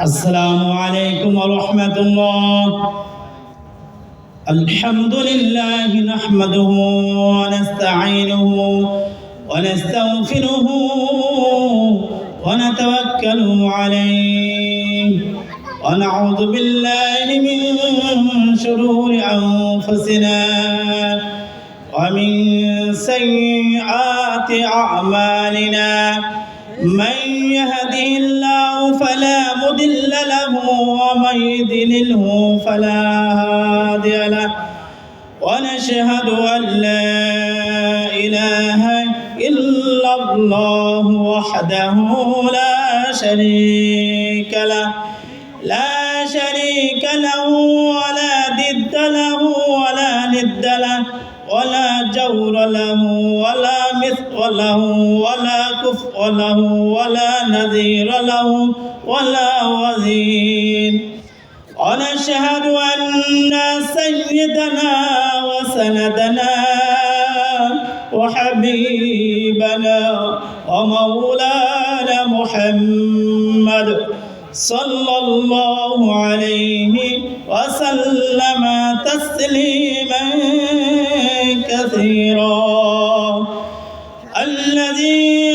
السلام عليكم ورحمة الله. الحمد لله نحمده ونستعينه ونستغفره ونتوكل عليه. ونعوذ بالله من شرور أنفسنا ومن سيئات أعمالنا. من يهده الله فلا مضل له ومن يضلله فلا هادي له ونشهد أن لا إله إلا الله وحده لا شريك له لا شريك له ولا ضد له ولا ند له ولا جور له ولا مثل له ولا كفء له ولا نذير له ولا وزين ونشهد أن سيدنا وسندنا وحبيبنا ومولانا محمد صلى الله عليه وسلم تسليما كثيرا الذي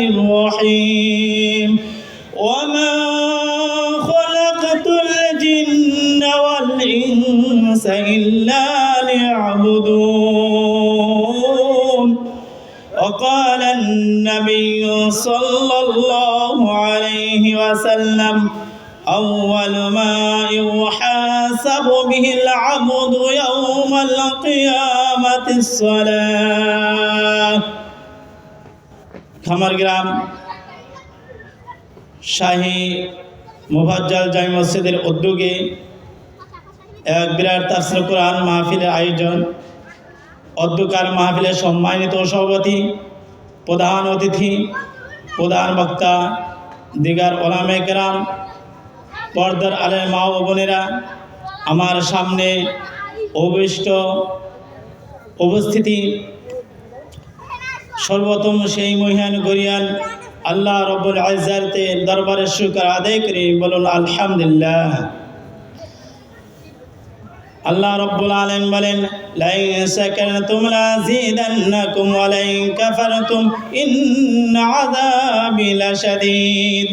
الرحيم. وما خلقت الجن والإنس إلا ليعبدون. وقال النبي صلى الله عليه وسلم أول ما يحاسب به العبد يوم القيامة الصلاة. খামার গ্রাম শাহী মুফাজ্জল জামি মসজিদের উদ্যোগে এক বিরাট তাফসির কোরআন মাহফিলের আয়োজন। অধ্যকার মাহফিলের সম্মানিত সভাপতি, প্রধান অতিথি, প্রধান বক্তা, দিগার ওলামে কেরাম, পর্দার আলের মা ও বোনেরা আমার সামনে অভিষ্ট উপস্থিতি সর্বপ্রথম সেই মহিয়ান গরিয়ান আল্লাহ রব্বুল আজারতে দরবারের শুকর আদায় করি বলুন, আলহামদুলিল্লাহ। আল্লাহ রব্বুল আলামিন বলেন শাকারতুম লাযিদান্নাকুম ওয়া লাইন কাফারতুম ইন্না আযাবি লাশাদীদ।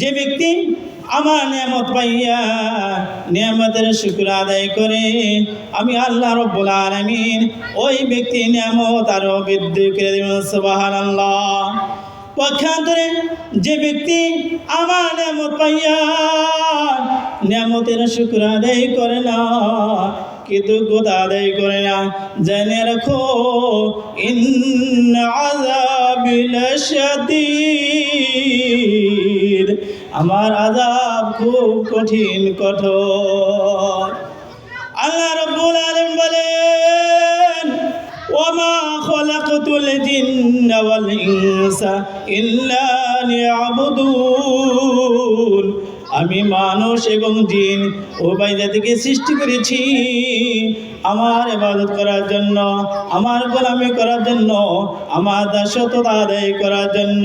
যে ব্যক্তি আমার নিয়ামত পাইয়া নিয়ামতের শুক্র আদায় করে আমি আল্লাহ রব্বুল আলামিন ওই ব্যক্তি নিয়ামত আরও বৃদ্ধি করে দেবেন, সুবহানাল্লাহ। পক্ষান্তরে যে ব্যক্তি আমার নিয়ামত পাইয়া নিয়ামতের শুক্র আদায় করে না কিন্তু কৃতজ্ঞতা আদায় করে না, জেনে রাখো, ইন্ন আযাবিল শাদীদ আমার আযাব খুব কঠিন, কঠোর। আল্লাহ রাব্বুল আলামিন বলেন, ওয়ামা খলাকতুল জিন্না ওয়াল ইনসা ইল্লা লিয়াবুদুন। আমি মানুষ এবং জিন উভয় জাতিকে সৃষ্টি করেছি আমার ইবাদত করার জন্য, আমার গোলামি করার জন্য, আমার দাসত্ব আদায় করার জন্য।